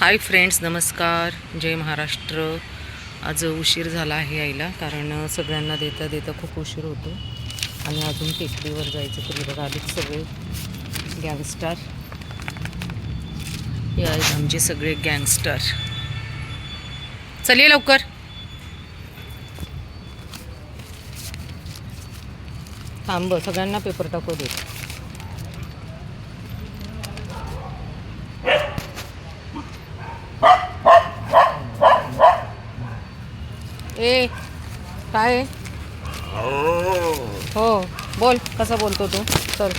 Hi friends नमस्कार. जय महाराष्ट्र. आज उशीर झाला आहे यायला कारण सगळ्यांना देता देता खूप उशीर होतो. आणि अजून टेकडीवर जायचं तरी बघा आधीच सगळे गँगस्टर हे आहेत आमचे सगळे गँगस्टर चलिये लवकर. थांब सगळ्यांना पेपर टाकू देत ए काय आहे? हो. बोल कसा बोलतो तू? चल.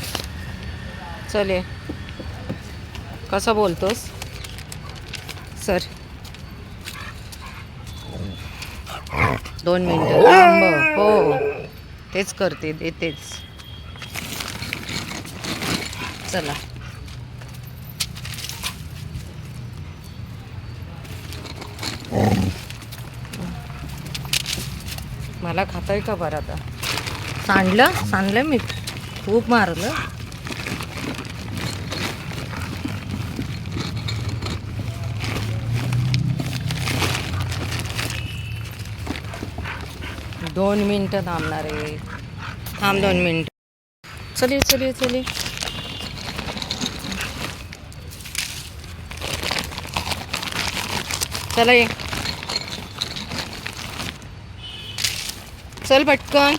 चल ये. कसा बोलतोस? सर. दोन मिनटं. थांब. हो. तेच करते देतेच. चला. मला खाताय का बरं आता? सांडलं सांडलं मी. खूप मारलं. दोन मिनटं थांबणार आहे. थांब दोन मिनटं. चलिए चलिए चलिए चला ये. चल पटकन.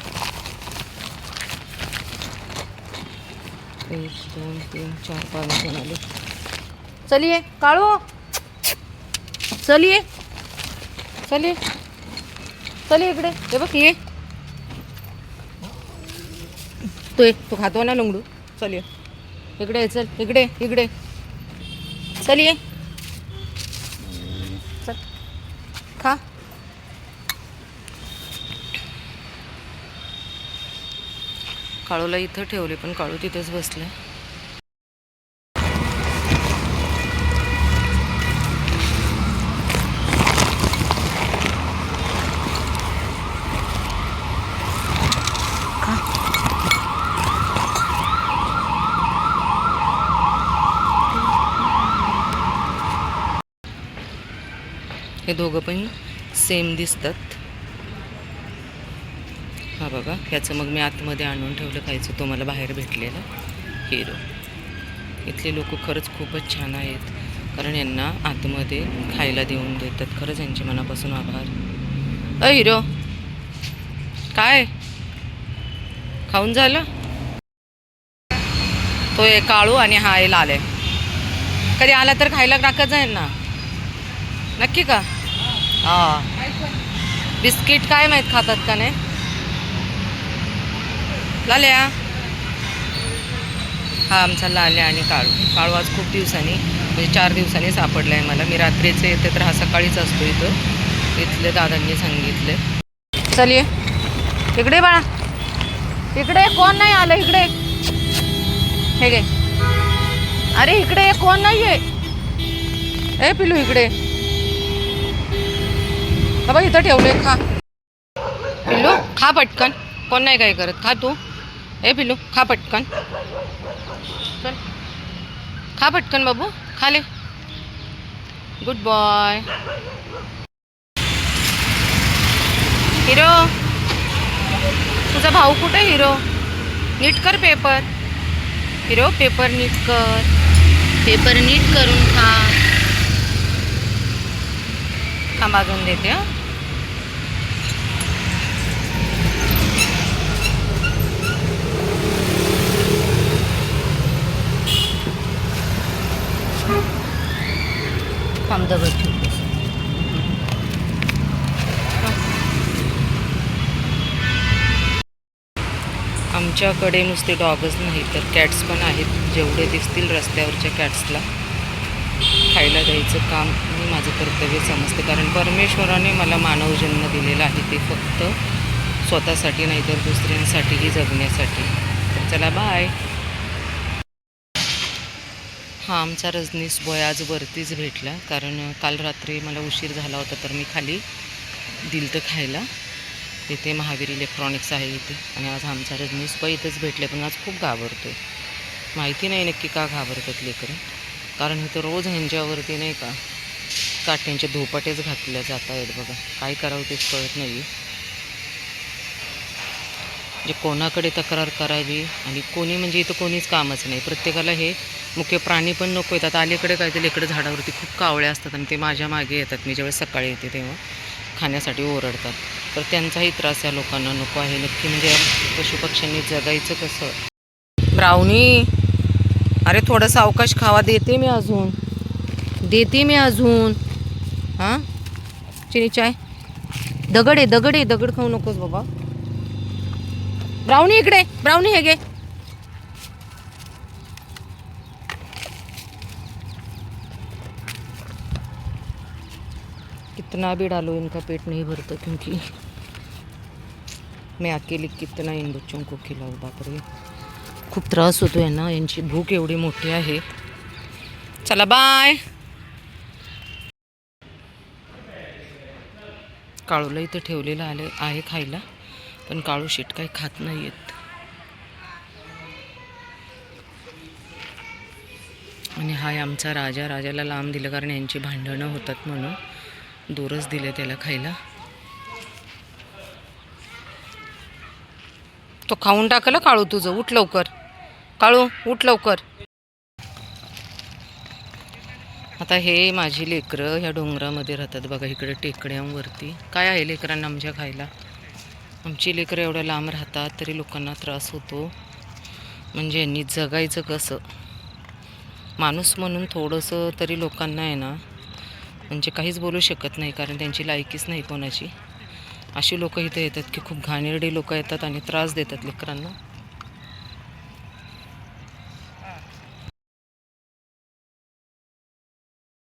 एक दोन तीन चार पाच जण आले चलिये काळू. चलिये. चलिये. चल इकडे. हे बघ ये. तू ये तू खातो ना लुंगडू. चल ये इकडे चल. इकडे इकडे. चल ये चल खा काळूला इथं ठेवले पण काळू तिथेच बसले. हे दोघं पण सेम दिसतात. हा बघा ह्याचं मग मी आतमध्ये आणून ठेवलं खायचं तो मला बाहेर भेटलेला हिरो. इथले लोक खरंच खूपच छान आहेत कारण यांना आतमध्ये खायला देऊन देतात. खरंच यांचे मनापासून आभार. A hero! काय? खाऊन झालं? तो आहे काळू आणि हा आहे लाल आहे. कधी आला तर खायला टाकत जाईल ना. नक्की का? हा. बिस्किट काय माहीत खातात का नाही? लाल्या. हा आमचा लाल्या आणि काळू. काळू आज खूप दिवसांनी म्हणजे चार दिवसांनी सापडला आहे मला. मी रात्रीचे येते तर हा सकाळीच असतो इथं. इथले दादांनी सांगितले. चल ये. इकडे बाळा. इकडे कोण नाही आलं इकडे. हे गे अरे इकडे कोण नाही आहे ए पिलू इकडे. बाबा इथं ठेवले खा. पिल्लू खा पटकन. कोण नाही काय करत? खा तू. ए पिल्लू खा पटकन. चल. खा पटकन बाबू. खा ले. गुड बॉय हिरो तुझा भाऊ कुठे हिरो? नीट कर पेपर. हिरो पेपर नीट कर. पेपर नीट करून खा. हा बाजून देते हं. थांब दगड ठेवते आमच्याकडे नुसते डॉगच नाही तर कॅट्स पण आहेत. जेवढे दिसतील रस्त्यावरच्या कॅट्सला खायला द्यायचं काम मी माझं कर्तव्य समजते. कारण परमेश्वराने मला मानव जन्म दिलेला आहे. ते फक्त स्वतःसाठी नाही तर दुसऱ्यांसाठीही जगण्यासाठी. तर चला बाय हा आमचा रजनीस बॉय आज वरतीच भेटला. कारण काल रात्री मला उशीर झाला होता तर मी खाली दिल तर खायला. तिथे महावीर इलेक्ट्रॉनिक्स आहे इथे. आणि आज आमचा रजनीस बॉय इथंच भेटले पण आज खूप घाबरतो माहिती नाही नक्की का घाबरतात लेकरं. कारण इथं रोज ह्यांच्यावरती नाही का काट्यांचे धोपाटेच घातल्या जात आहेत बघा. काय करावं तेच कळत नाही म्हणजे कोणाकडे तक्रार करावी आणि कोणी म्हणजे इथं कोणीच कामच नाही. प्रत्येकाला हे मुख्य प्राणी पण नको येतात अलीकडे काय इकडे झाडावरती खूप कावळे असतात आणि ते माझ्या मागे येतात. मी ज्यावेळेस सकाळी येते तेव्हा खाण्यासाठी ओरडतात. तर त्यांचाही त्रास या लोकांना नको आहे. नक्की म्हणजे पशुपक्ष्यांनी जगायचं कसं? ब्राउनी अरे थोडंसं अवकाश खावा. देते मी अजून. देते मी अजून. हां? चिनी चाय? दगड आहे दगड आहे. दगड खाऊ नकोस बाबा. ब्राउनी इकडे. ब्राउनी हे घे. कितना भी डालो इनका पेट नहीं भरता क्योंकि मैं अकेले कितना इन बच्चों को खिलाऊ बापरे खूप त्रास होतो आहे ना यांची भूक एवढी मोठी आहे। चला बाय काळूला इथं ठेवलेलं आले आहे खायला पण काळू शेट काही खात नाही आहेत आणि हाय आमचा राजा राजाला लांब दिलं कारण यांची भांडणं होतात म्हणून. दोरच दिले त्याला खायला. तो खाऊन टाकलं काळू तुझं. उठ लवकर. काळू उठ लवकर. आता हे माझी लेकरं ह्या डोंगरामध्ये राहतात बघा इकडे टेकड्यांवरती. काय आहे लेकरांना आमच्या खायला? आमची लेकरं एवढ्या लांब राहतात तरी लोकांना त्रास होतो. म्हणजे यांनी जगायचं कसं? माणूस म्हणून थोडंसं तरी लोकांना आहे ना म्हणजे काहीच बोलू शकत नाही कारण त्यांची लायकीच नाही कोणाची. अशी लोक इथे येतात की खूप घाणेरडी लोकं येतात आणि त्रास देतात लेकरांना.